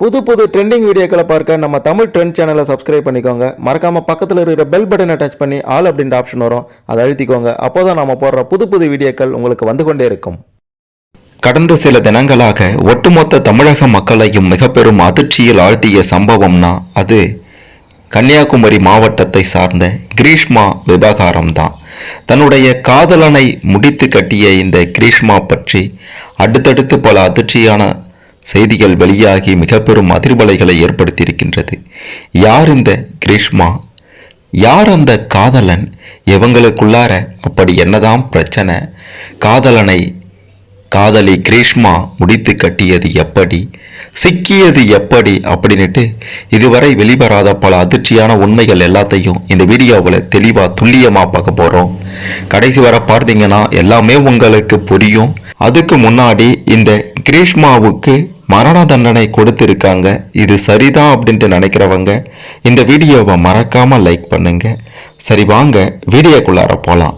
புது புது ட்ரெண்டிங் வீடியோக்களை பார்க்க நம்ம தமிழ் ட்ரெண்ட் சேனலை சப்ஸ்கிரைப் பண்ணிக்கோங்க. மறக்காமல் பக்கத்தில் இருக்கிற பெல் பட்டனை டச் பண்ணி ஆல் அப்படின்ற ஆப்ஷன் வரும். அதை அழுத்திக்கோங்க. அப்போதான் நம்ம போடுற புது புது வீடியோக்கள் உங்களுக்கு வந்து கொண்டே இருக்கும். கடந்த சில தினங்களாக ஒட்டுமொத்த தமிழக மக்களையும் மிக பெரும் அதிர்ச்சியில் ஆழ்த்திய சம்பவம்னா அது கன்னியாகுமரி மாவட்டத்தை சார்ந்த கிரீஷ்மா விவகாரம் தான் தன்னுடைய காதலனை முடித்து கட்டிய இந்த கிரீஷ்மா பற்றி அடுத்தடுத்து பல அதிர்ச்சியான செய்திகள் வெளியாகி மிக பெரும் அதிர்வலைகளை ஏற்படுத்தியிருக்கின்றது. யார் இந்த கிரீஷ்மா? யார் அந்த காதலன்? இவங்களுக்குள்ளார அப்படி என்னதான் பிரச்சனை? காதலனை காதலி கிரீஷ்மா முடித்து கட்டியது எப்படி? சிக்கியது எப்படி அப்படின்னுட்டு இதுவரை வெளிவராத பல அதிர்ச்சியான உண்மைகள் எல்லாத்தையும் இந்த வீடியோவில் தெளிவாக துல்லியமாக பார்க்க போகிறோம் கடைசி வரை பார்த்தீங்கன்னா எல்லாமே உங்களுக்கு புரியும். அதுக்கு முன்னாடி இந்த கிரீஷ்மாவுக்கு மரண தண்டனை கொடுத்துருக்காங்க. இது சரிதான் அப்படின்ட்டு நினைக்கிறவங்க இந்த வீடியோவை மறக்காமல் லைக் பண்ணுங்க. சரி வாங்க வீடியோக்குள்ளார போகலாம்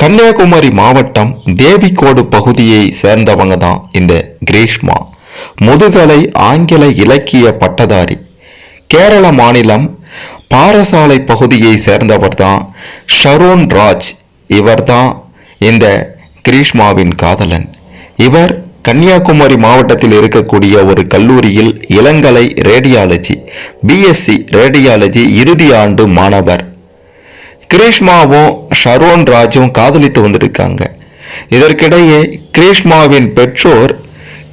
கன்னியாகுமரி மாவட்டம் தேவிக்கோடு பகுதியை சேர்ந்தவங்க தான் இந்த கிரீஷ்மா. முதுகலை ஆங்கில இலக்கிய பட்டதாரி. கேரள மாநிலம் பாரசாலை பகுதியை சேர்ந்தவர் தான் ஷரோன் ராஜ். இவர்தான் இந்த கிரீஷ்மாவின் காதலன். இவர் கன்னியாகுமரி மாவட்டத்தில் இருக்கக்கூடிய ஒரு கல்லூரியில் இளங்கலை ரேடியாலஜி பிஎஸ்சி ரேடியாலஜி இறுதி ஆண்டு மாணவர். கிரீஷ்மாவும் ஷரோன் ராஜும் காதலித்து வந்திருக்காங்க. இதற்கிடையே கிரீஷ்மாவின் பெற்றோர்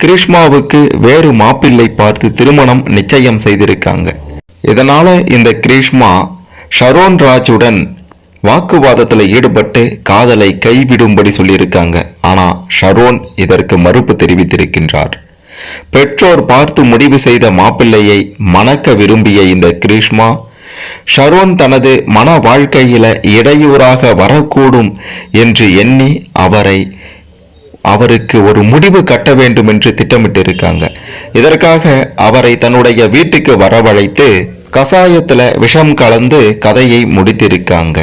கிரீஷ்மாவுக்கு வேறு மாப்பிள்ளை பார்த்து திருமணம் நிச்சயம் செய்திருக்காங்க. இதனால இந்த கிரீஷ்மா ஷரோன் ராஜுடன் வாக்குவாதத்தில் ஈடுபட்டு காதலை கைவிடும்படி சொல்லியிருக்காங்க. ஆனால் ஷரோன் இதற்கு மறுப்பு தெரிவித்திருக்கின்றார். பெற்றோர் பார்த்து முடிவு செய்த மாப்பிள்ளையை மணக்க விரும்பிய இந்த கிரீஷ்மா ஷரோன் தனது மன வாழ்க்கையில இடையூறாக வரக்கூடும் என்று எண்ணி அவரை அவருக்கு ஒரு முடிவு கட்ட வேண்டும் என்று திட்டமிட்டிருக்காங்க. இதற்காக அவரை தன்னுடைய வீட்டுக்கு வரவழைத்து கசாயத்தில் விஷம் கலந்து கதையை முடித்திருக்காங்க.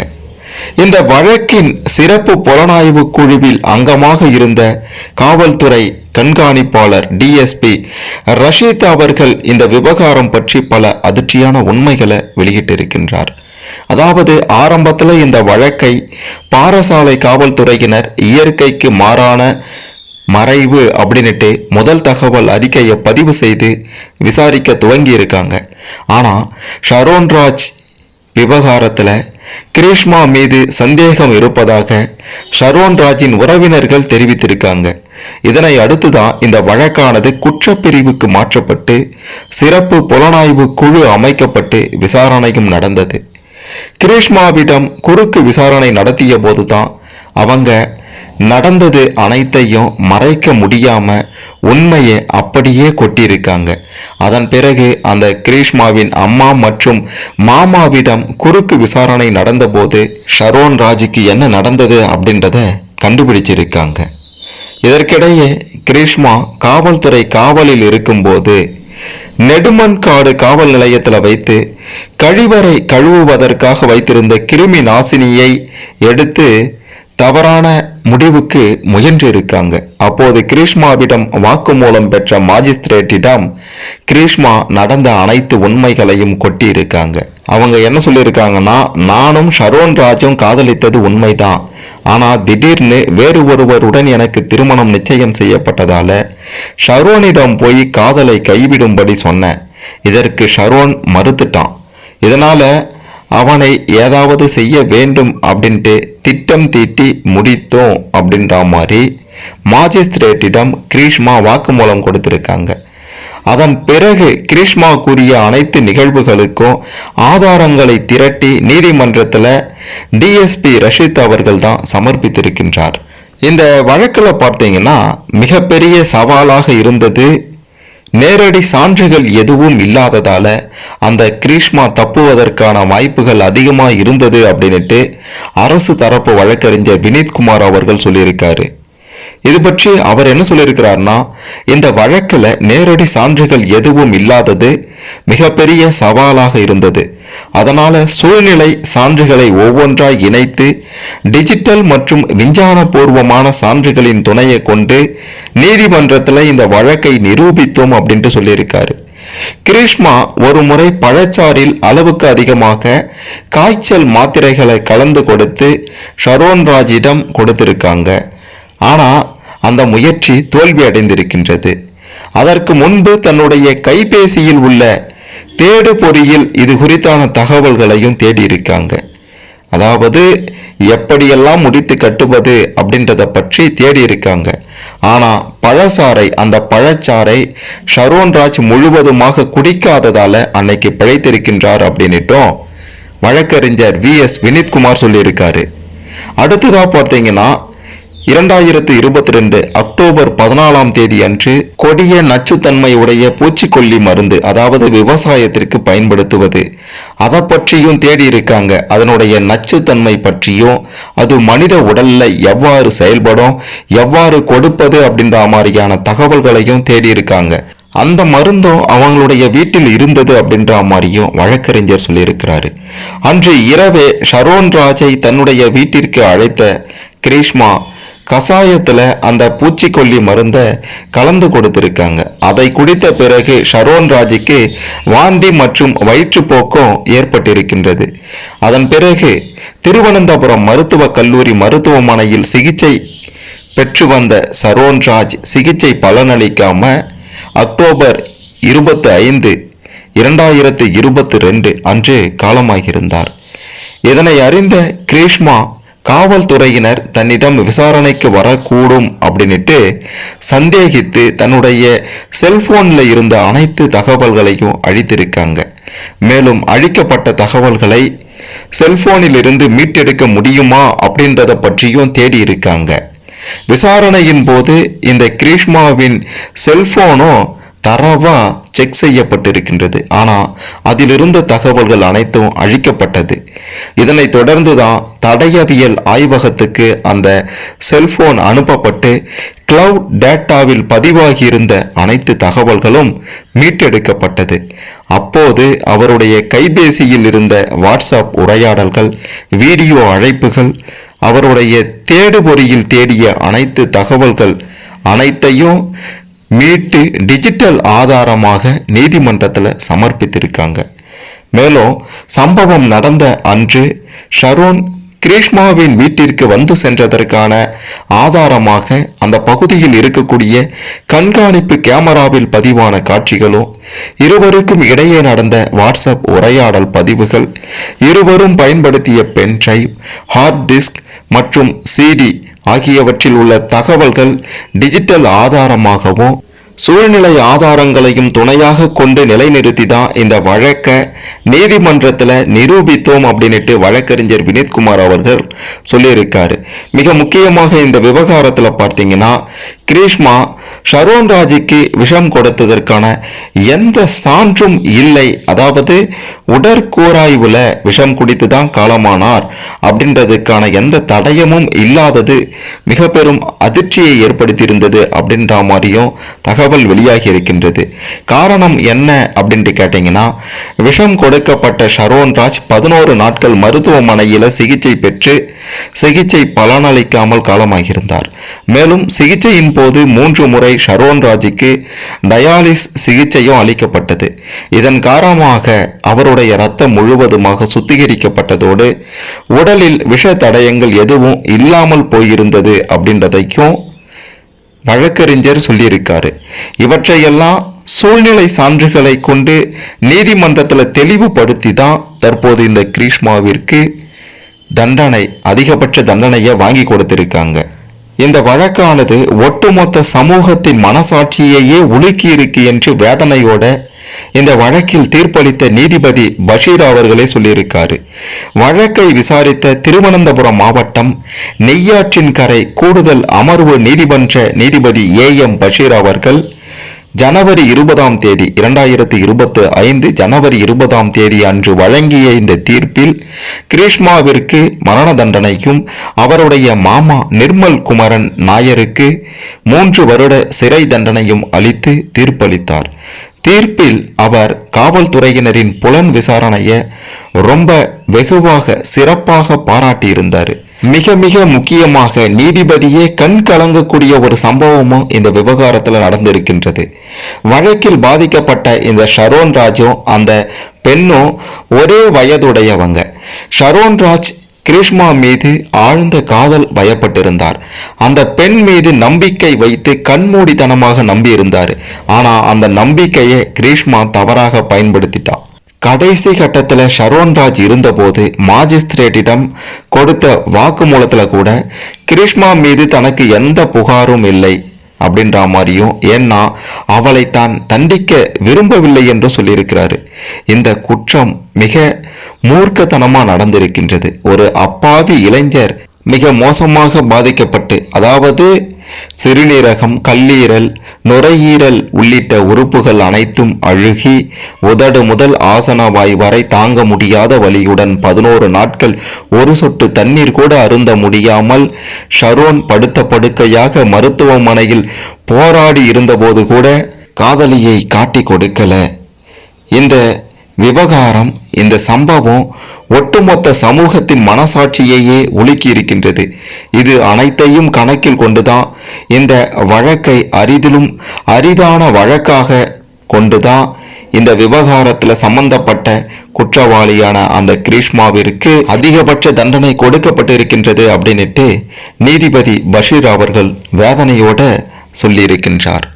இந்த வழக்கின் சிறப்பு புலனாய்வு குழுவில் அங்கமாக இருந்த காவல்துறை கண்காணிப்பாளர் டிஎஸ்பி ரஷீத் அவர்கள் இந்த விவகாரம் பற்றி பல அதிர்ச்சியான உண்மைகளை வெளியிட்டிருக்கின்றார். அதாவது ஆரம்பத்தில் இந்த வழக்கை பாரசாலை காவல்துறையினர் இயற்கைக்கு மாறான மறைவு அப்படின்னுட்டு முதல் தகவல் அறிக்கையை பதிவு செய்து விசாரிக்க துவங்கி இருக்காங்க ஆனால் ஷரோன்ராஜ் விவகாரத்தில் கிரீஷ்மா மீது சந்தேகம் இருப்பதாக ஷரோன் ராஜின் உறவினர்கள் தெரிவித்திருக்காங்க. இதனை அடுத்துதான் இந்த வழக்கானது குற்றப்பிரிவுக்கு மாற்றப்பட்டு சிறப்பு புலனாய்வு குழு அமைக்கப்பட்டு விசாரணையும் நடந்தது. கிரீஷ்மாவிடம் குறுக்கு விசாரணை நடத்திய போதுதான் அவங்க நடந்தது அனைத்தையும் மறைக்க முடியாம உண்மையை அப்படியே கொட்டியிருக்காங்க. அதன் பிறகு அந்த கிரீஷ்மாவின் அம்மா மற்றும் மாமாவிடம் குறுக்கு விசாரணை நடந்தபோது ஷரோன் ராஜுக்கு என்ன நடந்தது அப்படின்றத கண்டுபிடிச்சிருக்காங்க. இதற்கிடையே கிரீஷ்மா காவல்துறை காவலில் இருக்கும்போது நெடுமன்காடு காவல் நிலையத்தில் வைத்து கழிவறை கழுவுவதற்காக வைத்திருந்த கிருமி நாசினியை எடுத்து தவறான முடிவுக்கு முயன்றிருக்காங்க. அப்போது கிரீஷ்மாவிடம் வாக்குமூலம் பெற்ற மாஜிஸ்திரேட்டிடம் கிரீஷ்மா நடந்த அனைத்து உண்மைகளையும் கொட்டியிருக்காங்க. அவங்க என்ன சொல்லியிருக்காங்கன்னா நானும் ஷரோன் ராஜும் காதலித்தது உண்மைதான். ஆனால் திடீர்னு வேறு ஒருவருடன் எனக்கு திருமணம் நிச்சயம் செய்யப்பட்டதால ஷரோனிடம் போய் காதலை கைவிடும்படி சொன்னேன். இதற்கு ஷரோன் மறுத்துட்டான். இதனால அவனை ஏதாவது செய்ய வேண்டும் அப்படின்ட்டு திட்டம் தீட்டி முடித்தோம் அப்படின்ற மாதிரி மாஜிஸ்திரேட்டிடம் கிரீஷ்மா வாக்குமூலம் கொடுத்திருக்காங்க. அதன் பிறகு கிரீஷ்மா கூறிய அனைத்து நிகழ்வுகளுக்கும் ஆதாரங்களை திரட்டி நீதிமன்றத்தில் டிஎஸ்பி ரஷித் அவர்கள் தான் சமர்ப்பித்திருக்கின்றார். இந்த வழக்கில் பார்த்தீங்கன்னா மிகப்பெரிய சவாலாக இருந்தது நேரடி சான்றுகள் எதுவும் இல்லாததால அந்த கிரீஷ்மா தப்புவதற்கான வாய்ப்புகள் அதிகமாக இருந்தது அப்படின்னுட்டு அரசு தரப்பு வழக்கறிஞர் வினீத்குமார் அவர்கள் சொல்லியிருக்காரு. இது பற்றி அவர் என்ன சொல்லியிருக்கிறார்னா இந்த வழக்கில் நேரடி சான்றுகள் எதுவும் இல்லாதது மிகப்பெரிய சவாலாக இருந்தது. அதனால சூழ்நிலை சான்றுகளை ஒவ்வொன்றாய் இணைத்து டிஜிட்டல் மற்றும் விஞ்ஞானபூர்வமான சான்றுகளின் துணையை கொண்டு நீதிமன்றத்தில் இந்த வழக்கை நிரூபித்தோம் அப்படின்ட்டு சொல்லியிருக்காரு. கிரீஷ்மா ஒரு முறை பழச்சாறில் அளவுக்கு அதிகமாக காய்ச்சல் மாத்திரைகளை கலந்து கொடுத்து ஷரோன்ராஜிடம் கொடுத்திருக்காங்க. ஆனால் அந்த முயற்சி தோல்வி அடைந்திருக்கின்றது. அதற்கு முன்பு தன்னுடைய கைபேசியில் உள்ள தேடு பொறியில் இது குறித்தான தகவல்களையும் தேடி இருக்காங்க அதாவது எப்படியெல்லாம் முடித்து கட்டுவது அப்படின்றத பற்றி தேடி இருக்காங்க ஆனால் பழச்சாறை அந்த பழச்சாறை ஷரோன்ராஜ் முழுவதுமாக குடிக்காததால் அன்னைக்கு பிழைத்திருக்கின்றார் அப்படின்னுட்டும் வழக்கறிஞர் வி எஸ் வினித்குமார் சொல்லியிருக்காரு. அடுத்ததாக பார்த்தீங்கன்னா இரண்டாயிரத்து இருபத்தி ரெண்டு அக்டோபர் பதினாலாம் தேதி அன்று கொடிய நச்சுத்தன்மை உடைய பூச்சிக்கொல்லி மருந்து அதாவது விவசாயத்திற்கு பயன்படுத்துவது. அதை பற்றியும் தேடி இருக்காங்க. அதனுடைய நச்சுத்தன்மை பற்றியும் அது மனித உடல்ல எவ்வாறு செயல்படும் எவ்வாறு கொடுப்பது அப்படின்ற மாதிரியான தகவல்களையும் தேடி இருக்காங்க. அந்த மருந்தும் அவங்களுடைய வீட்டில் இருந்தது அப்படின்ற மாதிரியும் வழக்கறிஞர் சொல்லியிருக்கிறாரு. அன்று இரவே ஷரோன் ராஜை தன்னுடைய வீட்டிற்கு அழைத்த கிரீஷ்மா கசாயத்தில் அந்த பூச்சிக்கொல்லி மருந்தை கலந்து கொடுத்துருக்காங்க. அதை குடித்த பிறகு ஷரோன் ராஜுக்கு வாந்தி மற்றும் வயிற்றுப்போக்கும் ஏற்பட்டிருக்கின்றது. அதன் பிறகு திருவனந்தபுரம் மருத்துவக் கல்லூரி மருத்துவமனையில் சிகிச்சை பெற்று வந்த சரோன்ராஜ் சிகிச்சை பலனளிக்காம அக்டோபர் இருபத்தி ஐந்து இரண்டாயிரத்து இருபத்தி ரெண்டு அன்று காலமாகியிருந்தார். இதனை அறிந்த கிரீஷ்மா காவல்துறையினர் தன்னிடம் விசாரணைக்கு வரக்கூடும் அப்படின்னுட்டு சந்தேகித்து தன்னுடைய செல்போனில் இருந்த அனைத்து தகவல்களையும் அழித்திருக்காங்க. மேலும் அழிக்கப்பட்ட தகவல்களை செல்போனில் இருந்து மீட்டெடுக்க முடியுமா அப்படின்றத பற்றியும் தேடி இருக்காங்க. விசாரணையின் போது இந்த கிரீஷ்மாவின் செல்போனும் தரவா செக் செய்யப்பட்டிருக்கின்றது. ஆனால் அதிலிருந்த தகவல்கள் அனைத்தும் அழிக்கப்பட்டது. இதனைத் தொடர்ந்து தான் தடயவியல் ஆய்வகத்துக்கு அந்த செல்போன் அனுப்பப்பட்டு கிளவுட் டேட்டாவில் பதிவாகியிருந்த அனைத்து தகவல்களும் மீட்டெடுக்கப்பட்டது. அப்போது அவருடைய கைபேசியில் இருந்த வாட்ஸ்அப் உரையாடல்கள் வீடியோ அழைப்புகள் அவருடைய தேடுபொறியில் தேடிய அனைத்து தகவல்கள் அனைத்தையும் மீட்டு டிஜிட்டல் ஆதாரமாக நீதிமன்றத்தில் சமர்ப்பித்திருக்காங்க. மேலும் சம்பவம் நடந்த அன்று ஷரோன் கிரீஷ்மாவின் வீட்டிற்கு வந்து சென்றதற்கான ஆதாரமாக அந்த பகுதியில் இருக்கக்கூடிய கண்காணிப்பு கேமராவில் பதிவான காட்சிகளும் இருவருக்கும் இடையே நடந்த வாட்ஸ்அப் உரையாடல் பதிவுகள் இருவரும் பயன்படுத்திய பென் டிரைவ் ஹார்ட் டிஸ்க் மற்றும் சிடி ஆகியவற்றில் உள்ள தகவல்கள் டிஜிட்டல் ஆதாரமாகவும் சூழ்நிலை ஆதாரங்களையும் துணையாக கொண்டு நிலைநிறுத்தி தான் இந்த வழக்கை? நீதிமன்றத்தில் நிரூபித்தோம் அப்படின்னுட்டு வழக்கறிஞர் வினித்குமார் அவர்கள் சொல்லியிருக்காரு. மிக முக்கியமாக இந்த விவகாரத்தில் பார்த்தீங்கன்னா கிரீஷ்மா ஷரோன்ராஜுக்கு விஷம் கொடுத்ததற்கான எந்த சான்றும் இல்லை. அதாவது உடற்கூராய்வுல விஷம் குடித்து தான் காலமானார் அப்படின்றதுக்கான எந்த தடயமும் இல்லாதது மிக பெரும் அதிர்ச்சியை ஏற்படுத்தியிருந்தது அப்படின்ற மாதிரியும் தகவல் வெளியாகி இருக்கின்றது. காரணம் என்ன அப்படின்ட்டு கேட்டிங்கன்னா விஷம் கொடுக்கப்பட்ட ஷரோன்ராஜ் பதினோரு நாட்கள் மருத்துவமனையில் சிகிச்சை பெற்று சிகிச்சை பலனளிக்காமல் காலமாகியிருந்தார். மேலும் சிகிச்சையின் போது மூன்று முறை ஷரோன் ராஜிக்கு டயாலிஸ் சிகிச்சையும் அளிக்கப்பட்டது. இதன் காரணமாக அவருடைய ரத்தம் முழுவதுமாக சுத்திகரிக்கப்பட்டதோடு உடலில் விஷ தடயங்கள் எதுவும் இல்லாமல் போயிருந்தது அப்படின்றதைக்கும் வழக்கறிஞர் சொல்லியிருக்காரு. இவற்றையெல்லாம் சூழ்நிலை சான்றுகளை கொண்டு நீதிமன்றத்தில் தெளிவுபடுத்தி தான் தற்போது இந்த கிரீஷ்மாவிற்கு தண்டனை அதிகபட்ச தண்டனையை வாங்கி கொடுத்திருக்காங்க. இந்த வழக்கானது ஒட்டுமொத்த சமூகத்தின் மனசாட்சியையே உலுக்கி இருக்கு என்று வேதனையோட இந்த வழக்கில் தீர்ப்பளித்த நீதிபதி பஷீர் அவர்களே சொல்லியிருக்காரு. வழக்கை விசாரித்த திருவனந்தபுரம் மாவட்டம் நெய்யாற்றின் கரை கூடுதல் அமர்வு நீதிமன்ற நீதிபதி ஏ எம் பஷீர் அவர்கள் ஜனவரி இருபதாம் தேதி இரண்டாயிரத்தி இருபத்து ஐந்து ஜனவரி இருபதாம் தேதி அன்று வழங்கிய இந்த தீர்ப்பில் கிரீஷ்மாவிற்கு மரண தண்டனைக்கும் அவருடைய மாமா நிர்மல் குமரன் நாயருக்கு மூன்று வருட சிறை தண்டனையும் அளித்து தீர்ப்பளித்தார். தீர்ப்பில் அவர் காவல்துறையினரின் புலன் விசாரணையை ரொம்ப வெகுவாக சிறப்பாக பாராட்டியிருந்தார். மிக மிக முக்கியமாக நீதிபதியே கண் கலங்கக்கூடிய ஒரு சம்பவமும் இந்த விவகாரத்தில் நடந்திருக்கின்றது. வழக்கில் பாதிக்கப்பட்ட இந்த ஷரோன் ராஜும் அந்த பெண்ணும் ஒரே வயதுடையவங்க. ஷரோன் ராஜ் கிருஷ்மா மீது ஆழ்ந்த காதல் பயப்பட்டிருந்தார். அந்த பெண் மீது நம்பிக்கை வைத்து கண்மூடித்தனமாக நம்பியிருந்தார். ஆனால் அந்த நம்பிக்கையை கிரீஷ்மா தவறாக பயன்படுத்திட்டான். கடைசி கட்டத்தில் ஷரோன்ராஜ் இருந்தபோது மாஜிஸ்திரேட்டிடம் கொடுத்த வாக்குமூலத்தில் கூட கிருஷ்மா மீது தனக்கு எந்த புகாரும் இல்லை. அப்படின்ற மாதிரியும் ஏன்னா அவளை தான் தண்டிக்க விரும்பவில்லை என்று சொல்லியிருக்கிறாரு. இந்த குற்றம் மிக மூர்க்கத்தனமாக நடந்திருக்கின்றது. ஒரு அப்பாவி இளைஞர் மிக மோசமாக பாதிக்கப்பட்டு அதாவது சிறுநீரகம் கல்லீரல் நுரையீரல் உள்ளிட்ட உறுப்புகள் அனைத்தும் அழுகி உதடு முதல் ஆசனவாய் வரை தாங்க முடியாத வலியுடன் பதினோரு நாட்கள் ஒரு சொட்டு தண்ணீர் கூட அருந்த முடியாமல் ஷரோன் படுத்த படுக்கையாக மருத்துவமனையில் போராடி இருந்தபோது கூட காதலியை காட்டி கொடுக்கல. இந்த விவகாரம் இந்த சம்பவம் ஒட்டுமொத்த சமூகத்தின் மனசாட்சியையே உலுக்கி இருக்கின்றது இது அனைத்தையும் கணக்கில் கொண்டுதான் இந்த வழக்கை அரிதிலும் அரிதான வழக்காக கொண்டுதான் இந்த விவகாரத்தில் சம்பந்தப்பட்ட குற்றவாளியான அந்த கிரீஷ்மாவிற்கு அதிகபட்ச தண்டனை கொடுக்கப்பட்டிருக்கின்றது அப்படின்னுட்டு நீதிபதி பஷீர் அவர்கள் வேதனையோட சொல்லியிருக்கின்றார்.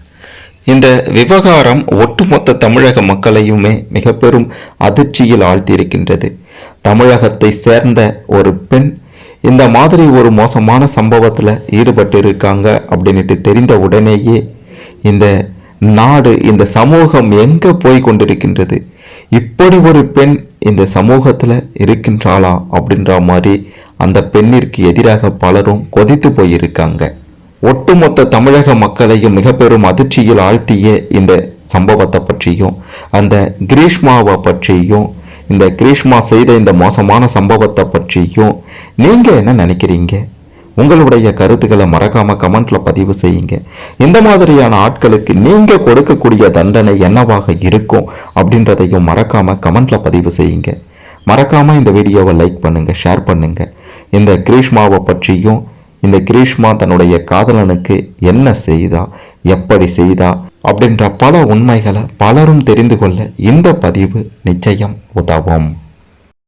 இந்த விவகாரம் ஒட்டுமொத்த தமிழக மக்களையுமே மிக பெரும் அதிர்ச்சியில் ஆழ்த்தியிருக்கின்றது. தமிழகத்தை சேர்ந்த ஒரு பெண் இந்த மாதிரி ஒரு மோசமான சம்பவத்தில் ஈடுபட்டு இருக்காங்க அப்படின்ட்டு தெரிந்த உடனேயே இந்த நாடு இந்த சமூகம் எங்கே போய் கொண்டிருக்கின்றது? இப்படி ஒரு பெண் இந்த சமூகத்தில் இருக்கின்றாளா அப்படின்ற மாதிரி அந்த பெண்ணிற்கு எதிராக பலரும் கொதித்து போயிருக்காங்க. ஒட்டுமொத்த தமிழக மக்களையும் மிக பெரும் அதிர்ச்சியில் ஆழ்த்திய இந்த சம்பவத்தை பற்றியும் அந்த கிரீஷ்மாவை பற்றியும் இந்த கிரீஷ்மா செய்த இந்த மோசமான சம்பவத்தை பற்றியும் நீங்கள் என்ன நினைக்கிறீங்க? உங்களுடைய கருத்துக்களை மறக்காம கமெண்ட்ல பதிவு செய்யுங்க. இந்த மாதிரியான ஆட்களுக்கு நீங்க கொடுக்கக்கூடிய தண்டனை என்னவாக இருக்கும் அப்படின்றதையும் மறக்காம கமெண்ட்ல பதிவு செய்யுங்க. மறக்காம இந்த வீடியோவை லைக் பண்ணுங்க ஷேர் பண்ணுங்க. இந்த கிரீஷ்மாவை பற்றியும் இந்த கிரீஷ்மா தன்னுடைய காதலனுக்கு என்ன செய்தா எப்படி செய்தா அப்படின்ற பல உண்மைகளை பலரும் தெரிந்து கொள்ள இந்த பதிவு நிச்சயம் உதவும்.